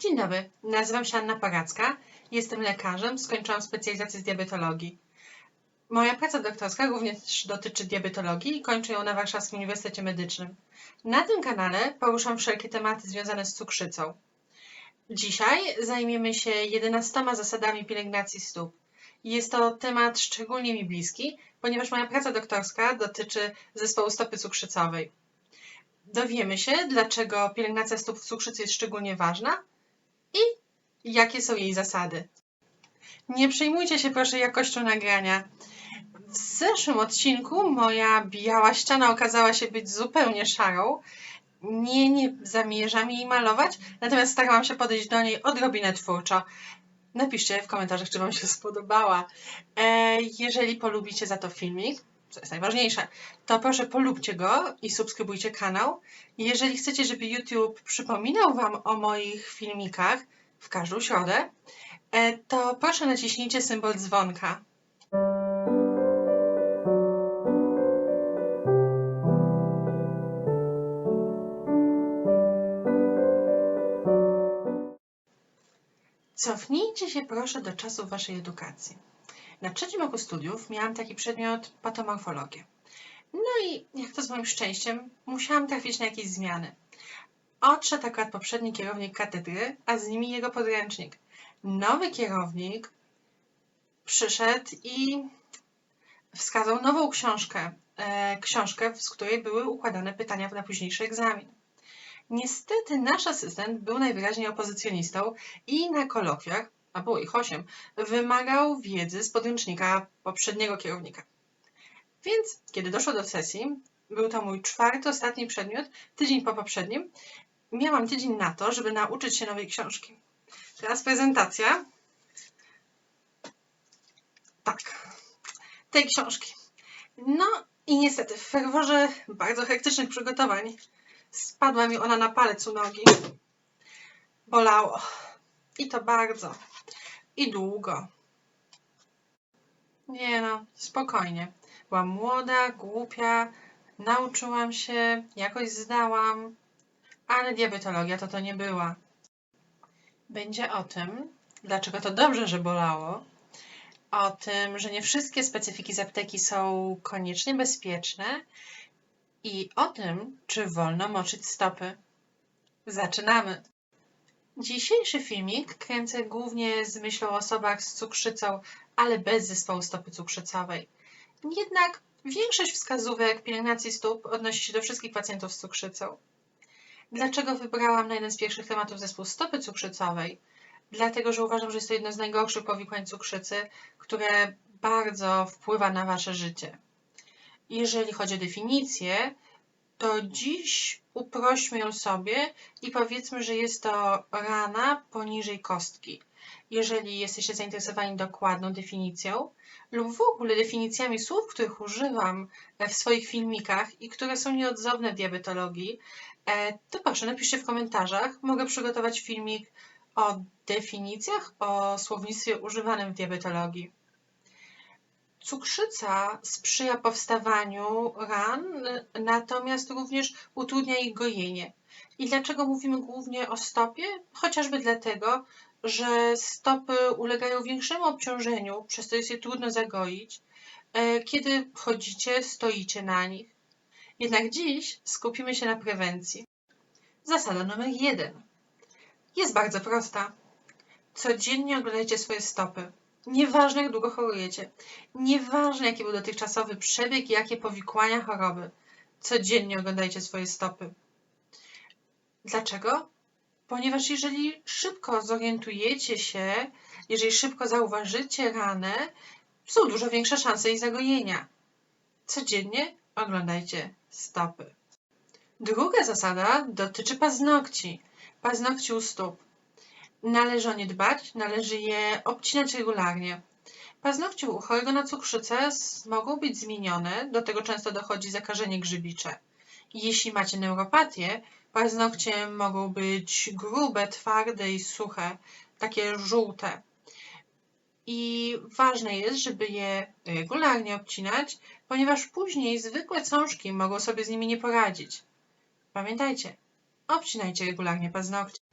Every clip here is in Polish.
Dzień dobry, nazywam się Anna Paracka, jestem lekarzem, skończyłam specjalizację z diabetologii. Moja praca doktorska również dotyczy diabetologii i kończę ją na Warszawskim Uniwersytecie Medycznym. Na tym kanale poruszam wszelkie tematy związane z cukrzycą. Dzisiaj zajmiemy się 11 zasadami pielęgnacji stóp. Jest to temat szczególnie mi bliski, ponieważ moja praca doktorska dotyczy zespołu stopy cukrzycowej. Dowiemy się, dlaczego pielęgnacja stóp w cukrzycy jest szczególnie ważna i jakie są jej zasady. Nie przejmujcie się proszę jakością nagrania. W zeszłym odcinku moja biała ściana okazała się być zupełnie szarą. Nie, nie zamierzam jej malować, natomiast starałam się podejść do niej odrobinę twórczo. Napiszcie w komentarzach, czy Wam się spodobała. E, jeżeli polubicie za to filmik, co jest najważniejsze, to proszę polubcie go i subskrybujcie kanał. Jeżeli chcecie, żeby YouTube przypominał Wam o moich filmikach w każdą środę, e, to proszę naciśnijcie symbol dzwonka. Cofnijcie się proszę do czasów Waszej edukacji. Na trzecim roku studiów miałam taki przedmiot patomorfologię. No i jak to z moim szczęściem, musiałam trafić na jakieś zmiany. Odszedł akurat poprzedni kierownik katedry, a z nimi jego podręcznik. Nowy kierownik przyszedł i wskazał nową książkę, e, książkę, z której były układane pytania na późniejszy egzamin. Niestety nasz asystent był najwyraźniej opozycjonistą i na kolokwiach, a było ich osiem, wymagał wiedzy z podręcznika poprzedniego kierownika. Więc kiedy doszło do sesji, był to mój czwarty, ostatni przedmiot, tydzień po poprzednim, miałam tydzień na to, żeby nauczyć się nowej książki. Teraz prezentacja. Tak, tej książki. No i niestety w ferworze bardzo hektycznych przygotowań spadła mi ona na palec u nogi. Bolało. I to bardzo. I długo. Nie no, spokojnie. Byłam młoda, głupia, nauczyłam się, jakoś zdałam, ale diabetologia to to nie była. Będzie o tym, dlaczego to dobrze, że bolało, o tym, że nie wszystkie specyfiki z apteki są koniecznie bezpieczne i o tym, czy wolno moczyć stopy. Zaczynamy! Dzisiejszy filmik kręcę głównie z myślą o osobach z cukrzycą, ale bez zespołu stopy cukrzycowej. Jednak większość wskazówek pielęgnacji stóp odnosi się do wszystkich pacjentów z cukrzycą. Dlaczego wybrałam na jeden z pierwszych tematów zespół stopy cukrzycowej? Dlatego, że uważam, że jest to jedno z najgorszych powikłań cukrzycy, które bardzo wpływa na Wasze życie. Jeżeli chodzi o definicję, to dziś uprośmy ją sobie i powiedzmy, że jest to rana poniżej kostki. Jeżeli jesteście zainteresowani dokładną definicją lub w ogóle definicjami słów, których używam w swoich filmikach i które są nieodzowne w diabetologii, e, to proszę napiszcie w komentarzach. Mogę przygotować filmik o definicjach, o słownictwie używanym w diabetologii. Cukrzyca sprzyja powstawaniu ran, natomiast również utrudnia ich gojenie. I dlaczego mówimy głównie o stopie? Chociażby dlatego, że stopy ulegają większemu obciążeniu, przez co jest je trudno zagoić, e, kiedy chodzicie, stoicie na nich. Jednak dziś skupimy się na prewencji. Zasada numer jeden. Jest bardzo prosta. Codziennie oglądajcie swoje stopy. Nieważne, jak długo chorujecie, nieważne, jaki był dotychczasowy przebieg i jakie powikłania choroby, codziennie oglądajcie swoje stopy. Dlaczego? Ponieważ jeżeli szybko zorientujecie się, jeżeli szybko zauważycie ranę, są dużo większe szanse jej zagojenia. Codziennie oglądajcie stopy. Druga zasada dotyczy paznokci, paznokci u stóp. Należy o nie dbać, należy je obcinać regularnie. Paznokcie u chorego na cukrzycę mogą być zmienione, do tego często dochodzi zakażenie grzybicze. Jeśli macie neuropatię, paznokcie mogą być grube, twarde i suche, takie żółte. I ważne jest, żeby je regularnie obcinać, ponieważ później zwykłe cążki mogą sobie z nimi nie poradzić. Pamiętajcie, obcinajcie regularnie paznokcie.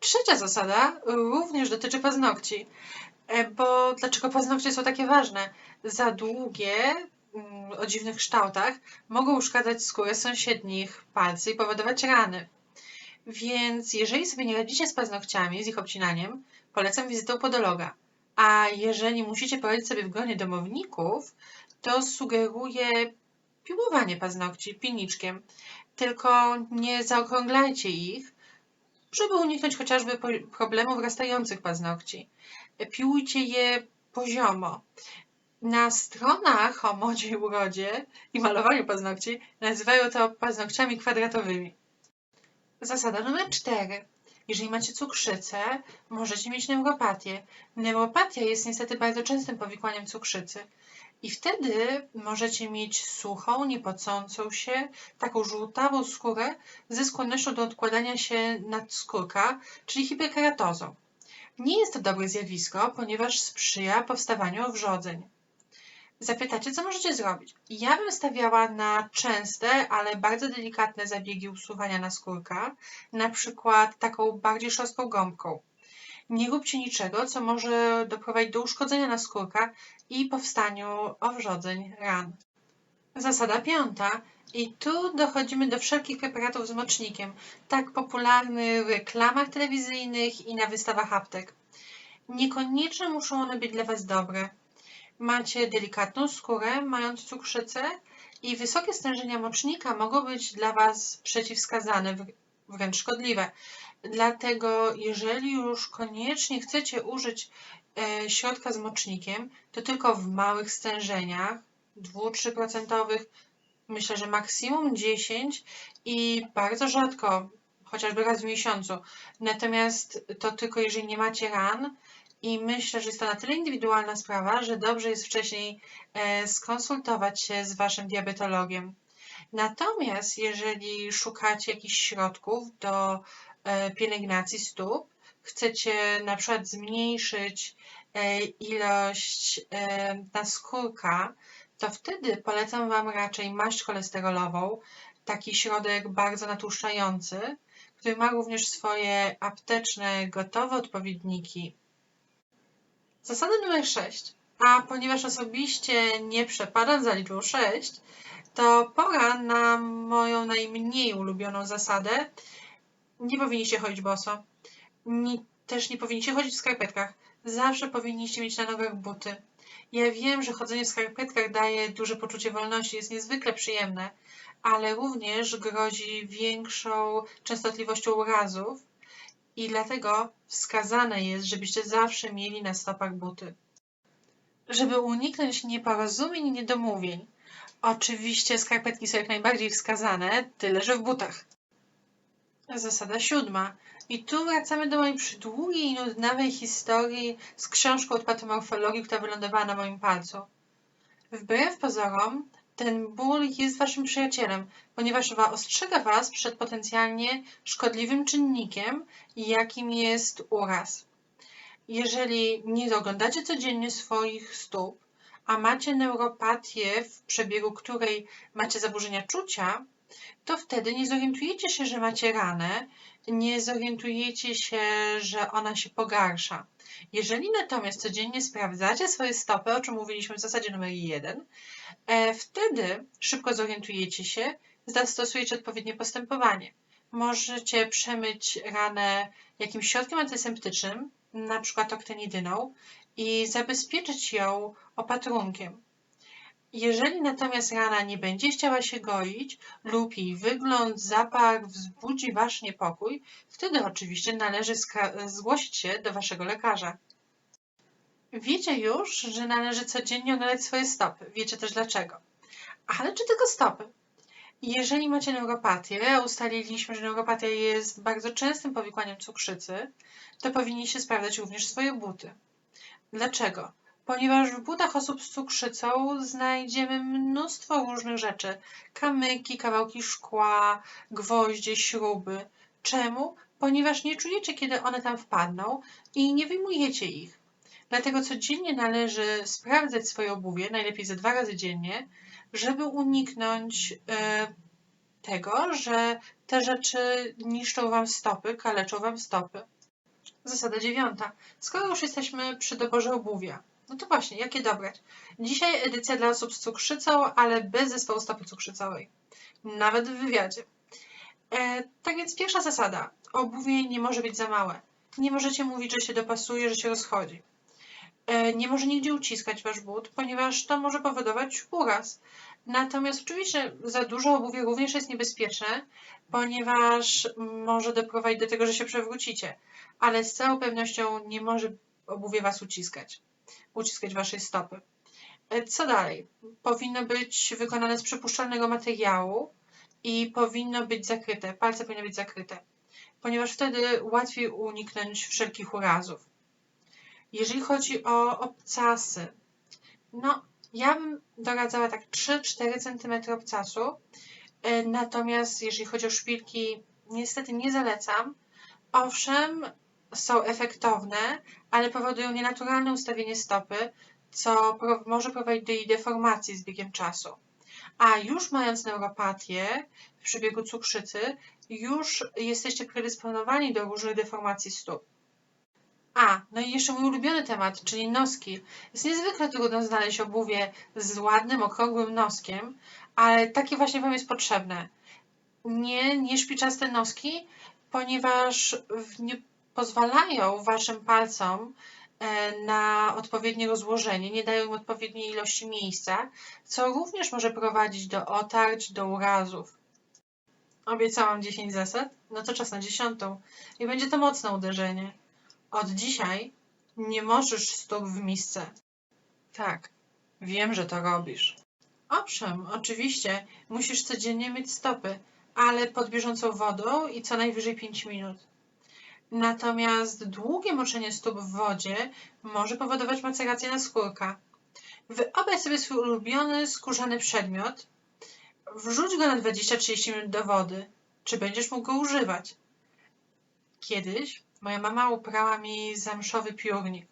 Trzecia zasada również dotyczy paznokci. E, bo dlaczego paznokcie są takie ważne? Za długie, mm, o dziwnych kształtach, mogą uszkadzać skórę sąsiednich palców i powodować rany. Więc jeżeli sobie nie radzicie z paznokciami, z ich obcinaniem, polecam wizytę podologa. A jeżeli musicie poradzić sobie w gronie domowników, to sugeruję piłowanie paznokci piniczkiem. Tylko nie zaokrąglajcie ich, żeby uniknąć chociażby problemów wrastających paznokci. Piłujcie je poziomo. Na stronach o modzie i urodzie i malowaniu paznokci nazywają to paznokciami kwadratowymi. Zasada numer cztery. Jeżeli macie cukrzycę, możecie mieć neuropatię. Neuropatia jest niestety bardzo częstym powikłaniem cukrzycy. I wtedy możecie mieć suchą, niepocącą się, taką żółtawą skórę ze skłonnością do odkładania się nadskórka, czyli hiperkeratozą. Nie jest to dobre zjawisko, ponieważ sprzyja powstawaniu owrzodzeń. Zapytacie, co możecie zrobić? Ja bym stawiała na częste, ale bardzo delikatne zabiegi usuwania naskórka, na przykład taką bardziej szorstką gąbką. Nie róbcie niczego, co może doprowadzić do uszkodzenia naskórka i powstaniu owrzodzeń ran. Zasada piąta. I tu dochodzimy do wszelkich preparatów z mocznikiem, tak popularnych w reklamach telewizyjnych i na wystawach aptek. Niekoniecznie muszą one być dla Was dobre. Macie delikatną skórę, mając cukrzycę i wysokie stężenia mocznika mogą być dla Was przeciwwskazane, wręcz szkodliwe. Dlatego, jeżeli już koniecznie chcecie użyć e, środka z mocznikiem, to tylko w małych stężeniach, 2-3%, myślę, że maksimum 10 i bardzo rzadko, chociażby raz w miesiącu. Natomiast to tylko jeżeli nie macie ran i myślę, że jest to na tyle indywidualna sprawa, że dobrze jest wcześniej e, skonsultować się z Waszym diabetologiem. Natomiast jeżeli szukacie jakichś środków do pielęgnacji stóp, chcecie na przykład zmniejszyć e, ilość naskórka, to wtedy polecam Wam raczej maść cholesterolową, taki środek bardzo natłuszczający, który ma również swoje apteczne, gotowe odpowiedniki. Zasada numer 6. A ponieważ osobiście nie przepadam za liczbą 6, to pora na moją najmniej ulubioną zasadę. Nie powinniście chodzić boso. Nie, też nie powinniście chodzić w skarpetkach. Zawsze powinniście mieć na nogach buty. Ja wiem, że chodzenie w skarpetkach daje duże poczucie wolności, jest niezwykle przyjemne, ale również grozi większą częstotliwością urazów i dlatego wskazane jest, żebyście zawsze mieli na stopach buty. Żeby uniknąć nieporozumień i niedomówień, oczywiście skarpetki są jak najbardziej wskazane, tyle że w butach. Zasada siódma. I tu wracamy do mojej przydługiej i nudnawej historii z książką od patomorfologii, która wylądowała na moim palcu. Wbrew pozorom, ten ból jest waszym przyjacielem, ponieważ ostrzega was przed potencjalnie szkodliwym czynnikiem, jakim jest uraz. Jeżeli nie oglądacie codziennie swoich stóp, a macie neuropatię, w przebiegu której macie zaburzenia czucia, to wtedy nie zorientujecie się, że macie ranę, nie zorientujecie się, że ona się pogarsza. Jeżeli natomiast codziennie sprawdzacie swoje stopy, o czym mówiliśmy w zasadzie numer jeden, e, wtedy szybko zorientujecie się, zastosujecie odpowiednie postępowanie. Możecie przemyć ranę jakimś środkiem antyseptycznym, na przykład oktenidyną, i zabezpieczyć ją opatrunkiem. Jeżeli natomiast rana nie będzie chciała się goić lub jej wygląd, zapach wzbudzi Wasz niepokój, wtedy oczywiście należy zgłosić się do Waszego lekarza. Wiecie już, że należy codziennie oglądać swoje stopy. Wiecie też dlaczego. Ale czy tylko stopy? Jeżeli macie neuropatię, ustaliliśmy, że neuropatia jest bardzo częstym powikłaniem cukrzycy, to powinniście sprawdzać również swoje buty. Dlaczego? Ponieważ w butach osób z cukrzycą znajdziemy mnóstwo różnych rzeczy. Kamyki, kawałki szkła, gwoździe, śruby. Czemu? Ponieważ nie czujecie, kiedy one tam wpadną i nie wyjmujecie ich. Dlatego codziennie należy sprawdzać swoje obuwie, najlepiej ze dwa razy dziennie, żeby uniknąć e, tego, że te rzeczy niszczą Wam stopy, kaleczą Wam stopy. Zasada dziewiąta. Skoro już jesteśmy przy doborze obuwia, no to właśnie, jakie dobrać? Dzisiaj edycja dla osób z cukrzycą, ale bez zespołu stopy cukrzycowej. Nawet w wywiadzie. E, tak więc pierwsza zasada. Obuwie nie może być za małe. Nie możecie mówić, że się dopasuje, że się rozchodzi. E, nie może nigdzie uciskać wasz but, ponieważ to może powodować uraz. Natomiast oczywiście za dużo obuwia również jest niebezpieczne, ponieważ może doprowadzić do tego, że się przewrócicie. Ale z całą pewnością nie może obuwie was uciskać, uciskać waszej stopy. E, Co dalej? Powinno być wykonane z przypuszczalnego materiału i powinno być zakryte, palce powinny być zakryte, ponieważ wtedy łatwiej uniknąć wszelkich urazów. Jeżeli chodzi o obcasy, no ja bym doradzała tak 3-4 cm obcasu, E, natomiast jeżeli chodzi o szpilki, niestety nie zalecam. Owszem, są efektowne, ale powodują nienaturalne ustawienie stopy, co może prowadzić do jej deformacji z biegiem czasu. A już mając neuropatię w przebiegu cukrzycy, już jesteście predysponowani do różnych deformacji stóp. A, no i jeszcze mój ulubiony temat, czyli noski. Jest niezwykle trudno znaleźć obuwie z ładnym, okrągłym noskiem, ale takie właśnie Wam jest potrzebne. Nie, nie szpiczaste noski, ponieważ w- nie pozwalają Waszym palcom e, na odpowiednie rozłożenie, nie dają im odpowiedniej ilości miejsca, co również może prowadzić do otarć, do urazów. Obiecałam 10 zasad? No to czas na dziesiątą. I będzie to mocne uderzenie. Od dzisiaj nie możesz stóp w misce. Tak, wiem, że to robisz. Owszem, oczywiście, musisz codziennie myć stopy, ale pod bieżącą wodą i co najwyżej 5 minut. Natomiast długie moczenie stóp w wodzie może powodować macerację naskórka. Wyobraź sobie swój ulubiony skórzany przedmiot, wrzuć go na 20-30 minut do wody. Czy będziesz mógł go używać? Kiedyś moja mama uprała mi zamszowy piórnik.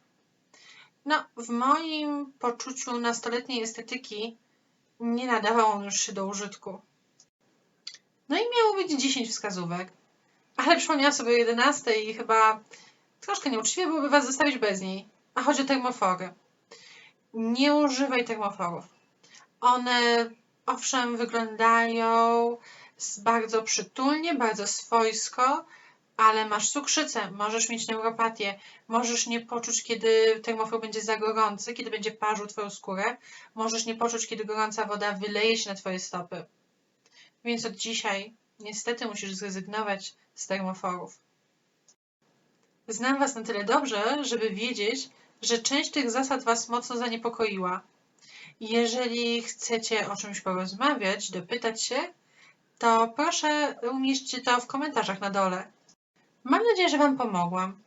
No, w moim poczuciu nastoletniej estetyki nie nadawał on już się do użytku. No i miało być 10 wskazówek, ale przypomniałam sobie o 11 i chyba troszkę nieuczciwie byłoby Was zostawić bez niej. A chodzi o termofory. Nie używaj termoforów. One owszem wyglądają bardzo przytulnie, bardzo swojsko, ale masz cukrzycę, możesz mieć neuropatię, możesz nie poczuć, kiedy termofor będzie za gorący, kiedy będzie parzył Twoją skórę, możesz nie poczuć, kiedy gorąca woda wyleje się na Twoje stopy. Więc od dzisiaj niestety musisz zrezygnować z termoforów. Znam Was na tyle dobrze, żeby wiedzieć, że część tych zasad Was mocno zaniepokoiła. Jeżeli chcecie o czymś porozmawiać, dopytać się, to proszę umieśćcie to w komentarzach na dole. Mam nadzieję, że Wam pomogłam.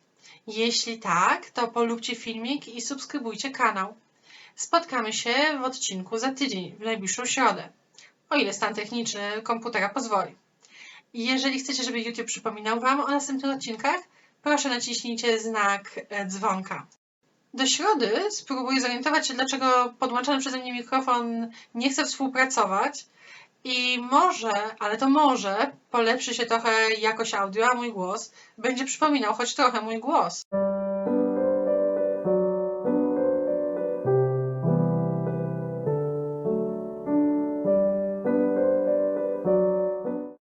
Jeśli tak, to polubcie filmik i subskrybujcie kanał. Spotkamy się w odcinku za tydzień, w najbliższą środę, o ile stan techniczny komputera pozwoli. Jeżeli chcecie, żeby YouTube przypominał Wam o następnych odcinkach, proszę naciśnijcie znak e, dzwonka. Do środy spróbuję zorientować się, dlaczego podłączony przeze mnie mikrofon nie chce współpracować i może, ale to może, polepszy się trochę jakość audio, a mój głos będzie przypominał choć trochę mój głos.